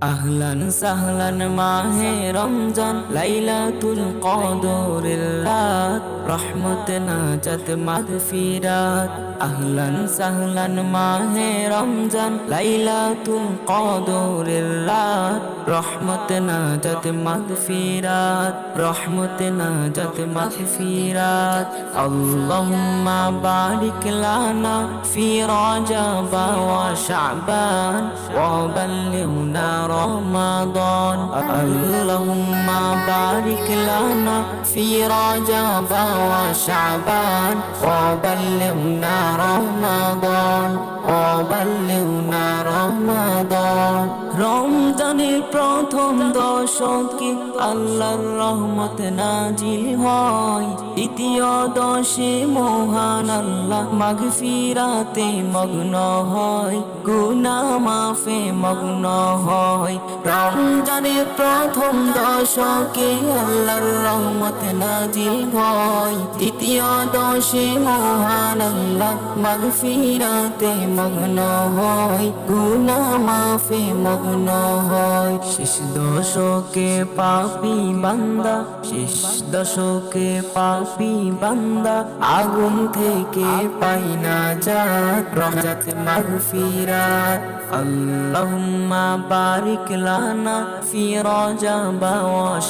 আহলান সাহলান মাহে রমজান, লাইলাতুল কদরের রাত, রহমত নাজাত মাগফিরাত। আহলান সাহলান মাহে রমজান, লাইলাতুল কদরের রাত, রহমত নাজাত মাগফিরাত। রহমত নাজাত মাগফিরাত। আল্লাহুম্মা বারিক লানা ফি রজব ওয়া শাবান, ওয়া বাল্লিগনা رمضان. اللهم بارك لنا في رجب وشعبان. وبلغنا رمضان. وبلغنا رمضان. রমজানের প্রথম দশকে আল্লাহর রহমত নাজিল হয়? দ্বিতীয় দশে মহান আল্লাহ মাগফিরাতে মগ্ন হয়। গুনা মাফে মগ্ন হয়। রমজানের প্রথম দশকে আল্লাহর রহমত নাজিল হয়? দ্বিতীয় দশে মহান আল্লাহ মাগফিরাতে মগ্ন হয়। গুনা মাফে মগ্ন না হয় শেষ দশকে পাপি বান্দা, শেষ দশকে পাপি বান্দা। আগুন থেকে পাই না যাত মাগফিরাত। আল্লাহুম্মা বারিক লানা ফি রজব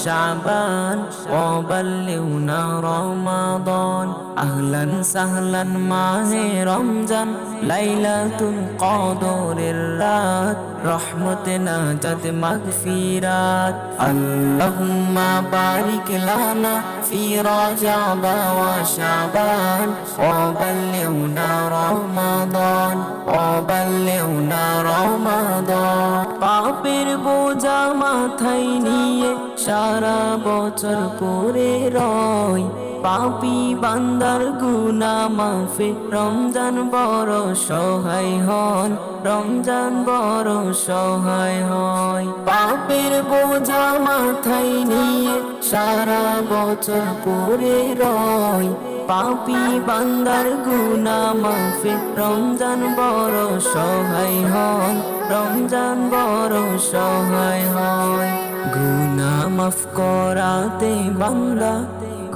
শাবান, ওয়া বাল্লিগনা রমাদান। আহলান সাহলান মাহে রমজান, লাইলাতুল কদরের রাত। রহমতে না যাতে মাগফিরাত। আল্লাহুম্মা বারিক লানা ফি রাজাবা ওয়া শাবান। ওয়া বাল্লিগনা রমাদান ওয়া বাল্লিগনা রমাদান। পাপের বোঝা মাথায় নিয়ে সারা বছর পরে রয়। পাপি বান্দার গুনা মাফে। রমজান বড় সহায় হন, রমজান বড় সহায় হয় পাপের বোঝা মাথায় নিয়ে সারা বছর পরে রয়। পাপি বান্দার গুনা মাফে রমজান বড় সহায় হন, রমজান বড় সহায় হয় গুনা মাফ করাতে বান্দা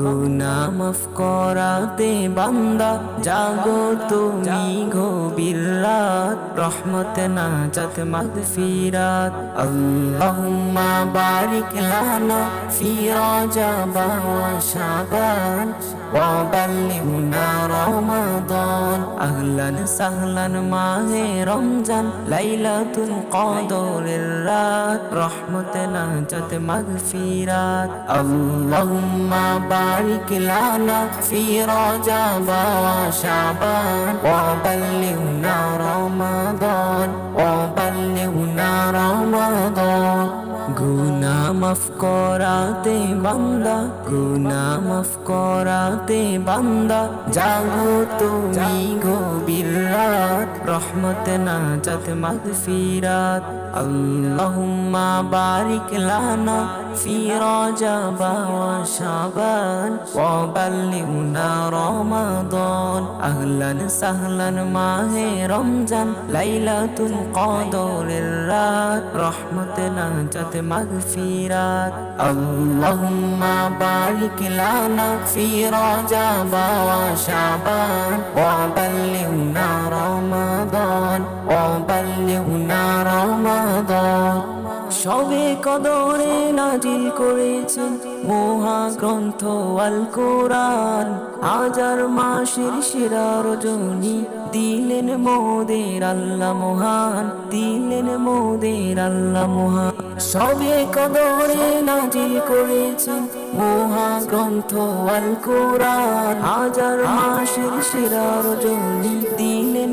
গুনা মাফ করাতে বান্দা। জাগো তুমি গভীর রাত। রহমত, নাজাত, মাগফিরাত। আল্লাহুম্মা বারিক লানা ফি রাজাবা ওয়া শাবান। ওয়া বাল্লিগনা রমাদান। আহলান সাহলান মাহে রমজান। লাইলাতুল কদরের রাত। الرات رحمتنا جت مغفرات. اللهم بارك لنا في رجب وشعبان وبلغنا মাফ করাতে বান্দা গুনা মাফ করাতে বান্দা জাগো তুমি গভীর রাত রহমত নাজাত মাগফিরাত আল্লাহুম্মা বারিক লানা في رجب وشعبان وبلغنا رمضان أهلا سهلا معه رمضان ليلة القدر الرات رحمتنا جت مغفرات اللهم بارك لنا في رجب وشعبان وبلغنا رمضان وبلغنا رمضان সবে কদরে নাজিল করেছেন মহা গ্রন্থ আল কোরআন মাসের সেরা রজনী। দিলেন মোদের আল্লাহ মহান, দিলেন মোদের আল্লাহ মহান। সবে কদরে নাজিল করেছেন মহা গ্রন্থ আল কোরআন রজনী।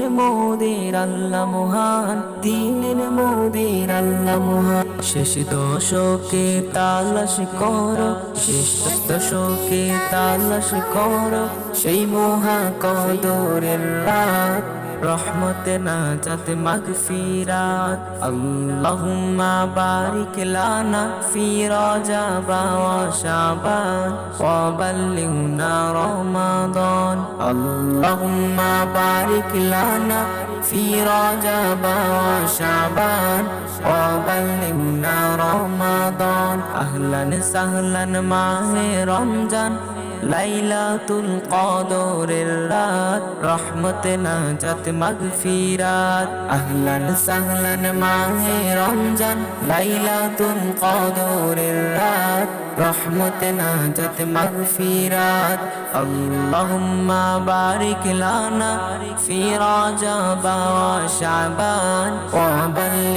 মোদের আল্লাহ মহান, দিনের মোদের আল্লাহ মহান। শেষ দশকে তালাশ কর, শেষ দশকে তালাশ কর, সেই মহা কদরের রাত। رحمتنا جات مغفرات اللهم بارك لنا في رجب وشعبان وبلغنا رمضان. اللهم بارك لنا في رجب وشعبان وبلغنا رمضان. أهلا سهلا ماه رمضان. লাইলাতুল কদরের রাত রহমত নাজাত মাগফিরাত আহলান সাহলান মাহে রমজান লাইলাতুল কদরের রাত রহমত নাজাত মাগফিরাত আল্লাহুম্মা বারিক লানা ফি রাজাব ওয়া শাবান ওয়া বাল্লিগ